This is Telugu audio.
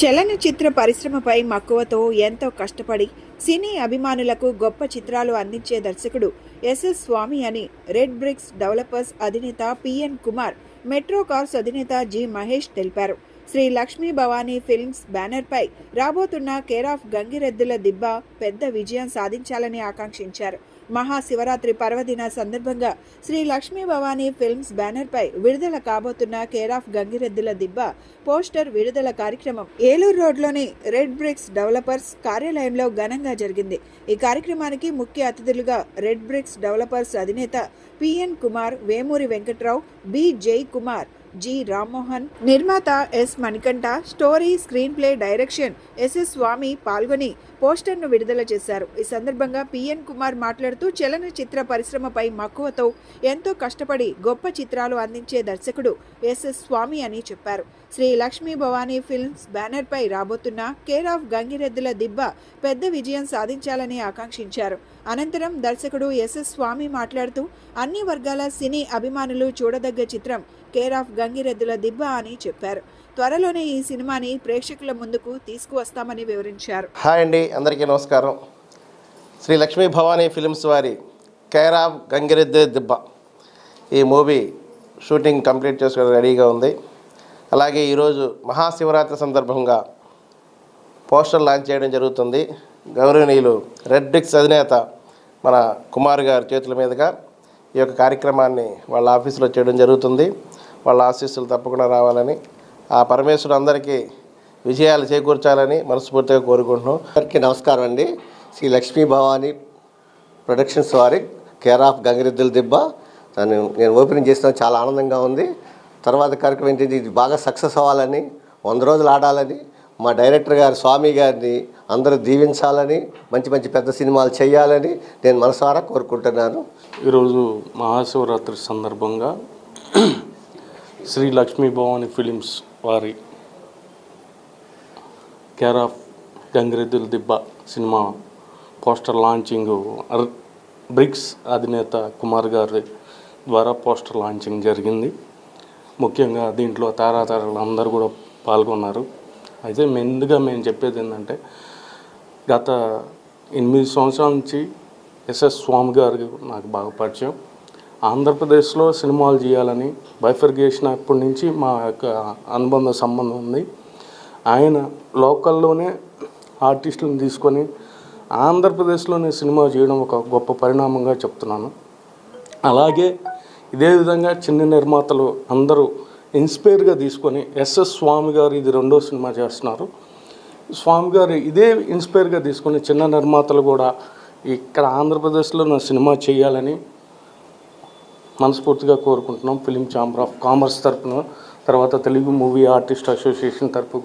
చలనచిత్ర పరిశ్రమపై మక్కువతో ఎంతో కష్టపడి సినీ అభిమానులకు గొప్ప చిత్రాలు అందించే దర్శకుడు ఎస్ఎస్ స్వామి అని రెడ్ బ్రిక్స్ డెవలపర్స్ అధినేత పిఎన్ కుమార్ మెట్రో కార్స్ అధినేత జి మహేష్ తెలిపారు. శ్రీ లక్ష్మీ భవానీ ఫిల్మ్స్ బ్యానర్పై రాబోతున్న కేర్ ఆఫ్ గంగిరెద్దుల దిబ్బ పెద్ద విజయం సాధించాలని ఆకాంక్షించారు. మహాశివరాత్రి పర్వదిన సందర్భంగా శ్రీ లక్ష్మీ భవానీ ఫిల్మ్స్ బ్యానర్పై విడుదల కాబోతున్న కేర్ ఆఫ్ గంగిరెద్దుల దిబ్బ పోస్టర్ విడుదల కార్యక్రమం. ఏలూరు రోడ్లోని రెడ్ బ్రిక్స్ డెవలపర్స్ కార్యాలయంలో ఘనంగా జరిగింది. ఈ కార్యక్రమానికి ముఖ్య అతిథులుగా రెడ్ బ్రిక్స్ డెవలపర్స్ అధినేత PN Kumar Vemuri Venkatrao B Jai Kumar G. Rammohan నిర్మాత S. Manikanta story screenplay direction SS Swamy పాల్గొని పోస్టర్ను విడుదల చేశారు. ఈ సందర్భంగా పిఎన్ కుమార్ మాట్లాడుతూ చలనచిత్ర పరిశ్రమపై మక్కువతో ఎంతో కష్టపడి గొప్ప చిత్రాలు అందించే దర్శకుడు ఎస్ఎస్ స్వామి అని చెప్పారు. శ్రీ లక్ష్మీ భవానీ ఫిల్మ్స్ బ్యానర్పై రాబోతున్న కేర్ ఆఫ్ గంగిరెద్దుల దిబ్బ పెద్ద విజయం సాధించాలని ఆకాంక్షించారు. అనంతరం దర్శకుడు ఎస్ఎస్ స్వామి మాట్లాడుతూ అన్ని వర్గాల సినీ అభిమానులు చూడదగ్గ చిత్రం కేర్ ఆఫ్ గంగిరెద్దుల దిబ్బ అని చెప్పారు. త్వరలోనే ఈ సినిమాని ప్రేక్షకుల ముందుకు తీసుకువస్తామని వివరించారు. హాయ్ అండి అందరికీ నమస్కారం. శ్రీ లక్ష్మీ భవానీ ఫిలిమ్స్ వారి కేర్ గంగిరెద్దు దిబ్బ. ఈ మూవీ షూటింగ్ కంప్లీట్ చేసుకోవడం రెడీగా ఉంది. అలాగే ఈరోజు మహాశివరాత్రి సందర్భంగా పోస్టర్ లాంచ్ చేయడం జరుగుతుంది. గౌరవనీయులు రెడ్ బ్రిక్స్ అధినేత మన కుమార్ గారి చేతుల మీదుగా ఈ యొక్క కార్యక్రమాన్ని వాళ్ళ ఆఫీసులో చేయడం జరుగుతుంది. వాళ్ళ ఆశీస్సులు తప్పకుండా రావాలని ఆ పరమేశ్వరుడు అందరికీ విజయాలు చేకూర్చాలని మనస్ఫూర్తిగా కోరుకుంటున్నాం. అందరికీ నమస్కారం అండి. శ్రీ లక్ష్మీ భవానీ ప్రొడక్షన్స్ వారి కేర్ ఆఫ్ గంగిరెద్దుల దిబ్బ. దాన్ని నేను ఓపెనింగ్ చేసిన చాలా ఆనందంగా ఉంది. తర్వాత కార్యక్రమం ఏంటంటే ఇది బాగా సక్సెస్ అవ్వాలని వంద రోజులు ఆడాలని మా డైరెక్టర్ గారు స్వామి గారిని అందరూ దీవించాలని మంచి మంచి పెద్ద సినిమాలు చేయాలని నేను మనసారా కోరుకుంటున్నాను. ఈరోజు మహాశివరాత్రి సందర్భంగా శ్రీ లక్ష్మీ భవాని ఫిలిమ్స్ వారి కేర్ ఆఫ్ గంగిరెద్దుల దిబ్బ సినిమా పోస్టర్ లాంచింగ్ బ్రిక్స్ అధినేత కుమార్ గారి ద్వారా పోస్టర్ లాంచింగ్ జరిగింది. ముఖ్యంగా దీంట్లో తారాతారలు అందరూ కూడా పాల్గొన్నారు. అయితే ముందుగా మేము చెప్పేది ఏంటంటే గత ఎనిమిది సంవత్సరాల నుంచి ఎస్ఎస్ స్వామి గారు నాకు బాగా పరిచయం. ఆంధ్రప్రదేశ్లో సినిమాలు చేయాలని బైఫర్గేషన్ అప్పటి నుంచి మా యొక్క అనుబంధ సంబంధం ఉంది. ఆయన లోకల్లోనే ఆర్టిస్టులను తీసుకొని ఆంధ్రప్రదేశ్లోనే సినిమా చేయడం ఒక గొప్ప పరిణామంగా చెప్తున్నాను. అలాగే ఇదే విధంగా చిన్న నిర్మాతలు అందరూ ఇన్స్పైర్గా తీసుకొని ఎస్ఎస్ స్వామి గారు ఇది రెండో సినిమా చేస్తున్నారు. స్వామి గారు ఇదే ఇన్స్పైర్గా తీసుకొని చిన్న నిర్మాతలు కూడా ఇక్కడ ఆంధ్రప్రదేశ్లో నా సినిమా చేయాలని మనస్ఫూర్తిగా కోరుకుంటున్నాం. ఫిలిం ఛాంబర్ ఆఫ్ కామర్స్ తరపున తర్వాత తెలుగు మూవీ ఆర్టిస్ట్ అసోసియేషన్ తరఫున